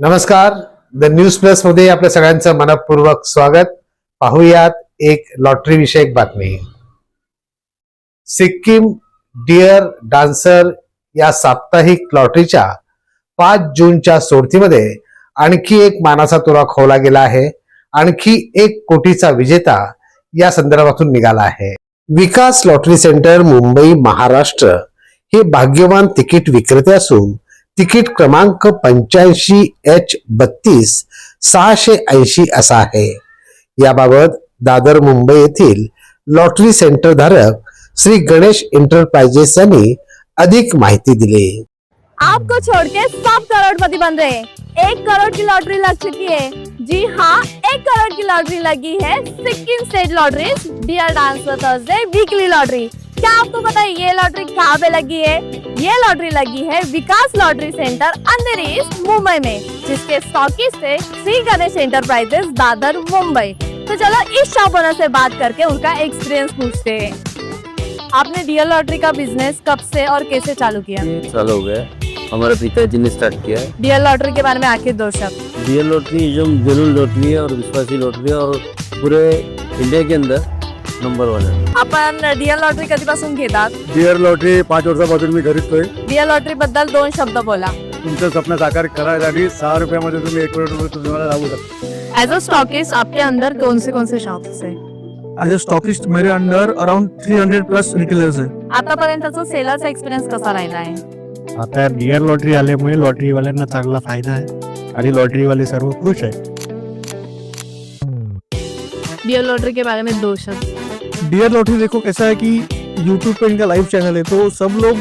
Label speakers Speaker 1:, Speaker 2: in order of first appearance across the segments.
Speaker 1: नमस्कार. The news प्लसमध्ये आपल्या सगळ्यांचं मनपूर्वक स्वागत. पाहूयात एक लॉटरी विषयक बातमी. सिक्कीम डिअर डान्सर या साप्ताहिक लॉटरीच्या पाच जूनच्या सोडतीमध्ये आणखी एक मानाचा तुरा खोवला गेला आहे. आणखी एक कोटीचा विजेता या संदर्भातून निघाला आहे. विकास लॉटरी सेंटर मुंबई महाराष्ट्र हे भाग्यवान तिकीट विक्रेते असून तिकीट क्रमांक पंच्याऐंशी एच बत्तीस सहाशे ऐंशी असा आहे. याबाबत दादर मुंबई येथील लॉटरी सेंटर धारक श्री गणेश एंटरप्राइजेस यांनी अधिक माहिती दिली.
Speaker 2: आपको छोड़ के सब करोड़पति बन रहे एक करोड़ की लॉटरी लग चुकी है। जी हाँ एक करोड़ की लॉटरी लगी है Sikkim state lottery dear dancer Thursday weekly lottery क्या आपको पता है ये लॉटरी कहाँ पे लगी है? ये लॉटरी लगी है Vikas lottery centre Andheri east Mumbai में जिसके स्टॉकिस्ट है श्री गणेश एंटरप्राइजेस दादर मुंबई तो चलो इस शॉप ओनर से बात करके उनका एक्सपीरियंस पूछते हैं। आपने डियर लॉटरी का बिज़नेस कब से और कैसे चालू किया?
Speaker 3: साल हो गए। हमारे पिताजी ने स्टार्ट किया है।
Speaker 2: डियर लॉटरी के बारे में आखिर दो शब्द।
Speaker 3: रियल लॉटरी जो जेनुअल लॉटरी है और विश्वासी लॉटरी है और पूरे इंडिया के अंदर नंबर वन है
Speaker 2: आपण डियर लॉटरी कधीपासून घेतात?
Speaker 4: डिअर लॉटरी पाच वर्षापासून मी खरीदतोय
Speaker 2: डियर लॉटरी बद्दल दोन शब्द बोला.
Speaker 4: तुमचं स्वप्न साकार करायसाठी सहा रुपयामध्ये तुम्ही एक करोड रुपये तुम्हाला लागू शकता.
Speaker 2: एज अ स्टॉकिस्ट आपके अंदर कौन से कौन से शॉप्स है?
Speaker 5: एज अ स्टॉकिस्ट मेरे अंडर अराउंड 300 प्लस रिटेलर्स है.
Speaker 2: आतापर्यंतचा सेलरचा एक्सपिरियन्स कसा राहिला आहे?
Speaker 4: आता डिअर लॉटरी आल्यामुळे लॉटरीवाल्यांना चांगला फायदा आहे आणि लॉटरीवाले सर्व खुश आहे
Speaker 2: डियर लॉटरी के बारे में दो शब्द.
Speaker 5: डियर लॉटरी देखो कैसा है कि यूट्यूब पे इनका लाइव चैनल है तो सब लोग,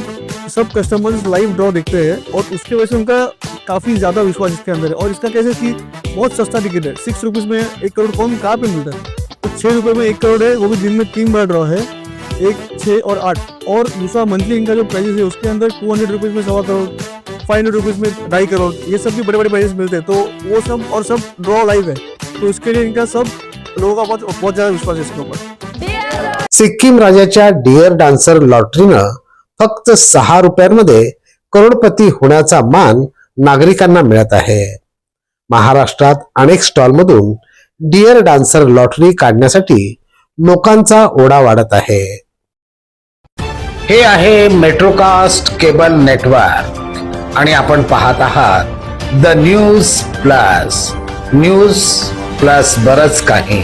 Speaker 5: सब कस्टमर्स लाइव ड्रॉ देखते हैं और उसके वजह से उनका काफ़ी ज़्यादा विश्वास इसके अंदर है। और इसका कैसे कि बहुत सस्ता टिकट है सिक्स रुपीज़ में एक करोड़ कौन, कहाँ पे मिलता है? तो छह रुपए में एक करोड़ है, वो भी दिन में तीन बार ड्रॉ है, एक छः और आठ। और दूसरा मंथली इनका जो प्राइजेस है, उसके अंदर टू हंड्रेड रुपीज़ में सवा करोड़ फाइव हंड्रेड रुपीज़ में ढाई करोड़ ये सब भी बड़े बड़े प्राइजेस मिलते हैं। तो वो सब और सब ड्रॉ लाइव है तो इसके लिए इनका सब लोगों का बहुत बहुत ज़्यादा विश्वास है इसके ऊपर।
Speaker 1: सिक्कीम राज्याच्या डिअर डान्सर लॉटरीनं फक्त सहा रुपयांमध्ये करोडपती होण्याचा मान नागरिकांना मिळत आहे. महाराष्ट्रात अनेक स्टॉलमधून डिअर डान्सर लॉटरी काढण्यासाठी लोकांचा ओढा वाढत आहे. हे आहे मेट्रोकास्ट केबल नेटवर्क आणि आपण पाहत आहात the news plus news plus बरच काही.